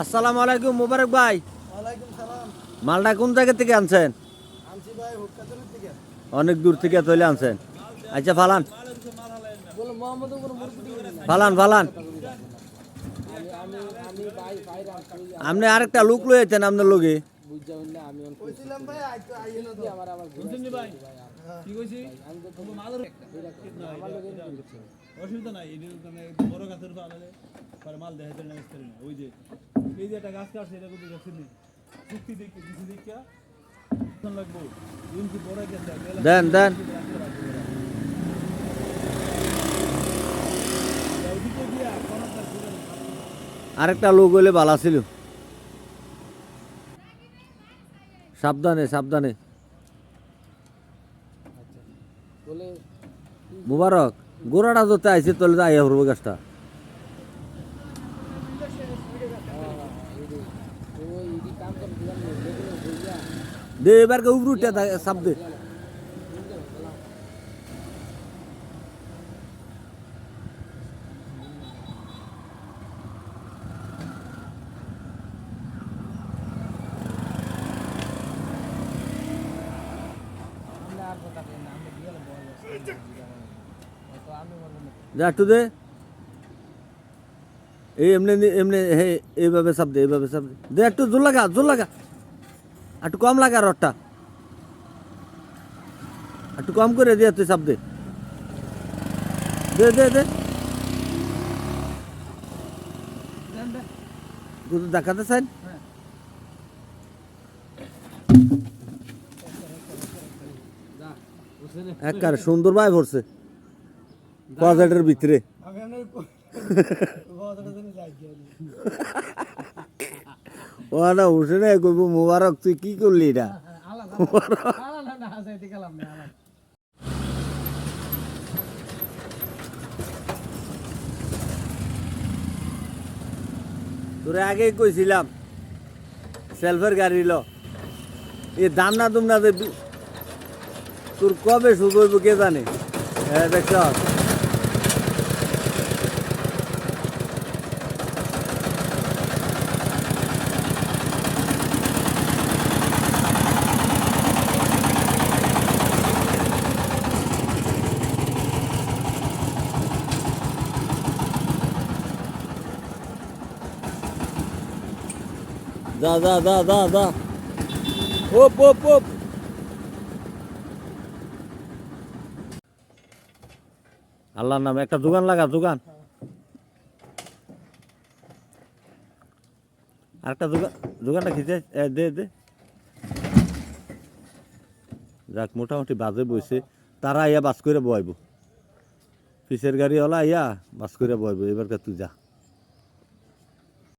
আসসালামু আলাইকুম মোবারক ভাই। মালটা কোন জায়গা থেকে আনছেন? আনছি ভাই হুটকাতলের থেকে। অনেক দূর থেকে তৈলে আনছেন। আচ্ছা ফালান। ফালান ফালান। আপনি আরেকটা লোক লয়েছেন আপনার লোকে না আমি আমার আবার ভাই? কি কইছি? অসুবিধা নাই মানে বড় গাছের পালালে পরে মাল দেখাতে না মিস্ত্রি না। ওই যে এই যে একটা গাছ কাটছে এটা কিন্তু গাছ নেই চুক্তি দেখে কিছু দেখা লাগবো? ইউনকি বড় গেছে দেন দেন। আরেকটা লোক হইলে ভালো ছিল সাবধানে সাবধানে বলে মুবারক গোড়াটা যত আইছে তলে তো আইয়া হরবো গাছটা ওই ইডি কাম করে দিলাম লেগুলো বুঝা দে এবার কে উপরে উঠে থাকে, চাপ দে যা একটু দে। এই এমনি এমনি হে এইভাবে চাপ দে এইভাবে চাপ দে। দে একটু জোর লাগা জোর লাগা। একটু কম লাগা রডটা। একটু কম করে দিয়ে তুই চাপ দে। দে দে দে। তুই দেখাতে চাই? যা বুঝছেন একবার সুন্দর ভাই ভরছে। পজেটের ভিতরে। ও উঠে না কইব, মুবারক, তুই কি করলি এটা? তোরে আগেই কইছিলাম, সেলফের গাড়ি ল। এ দাম না দে তোর কবে শুধু কে জানে? হ্যাঁ দেখছ? যা যা যা যা যা ওপ ওপ ওপ। আল্লাহর নামে একটা দোকান লাগা দোকান আরেকটা দোকান দোকানটা খিচে দে দে। যাক, মোটামুটি বাজে বইছে। তারা আইয়া বাস করে বয়াইব পিসের গাড়ি হলা আইয়া বাস করে বয়াইব এবার তুই যা।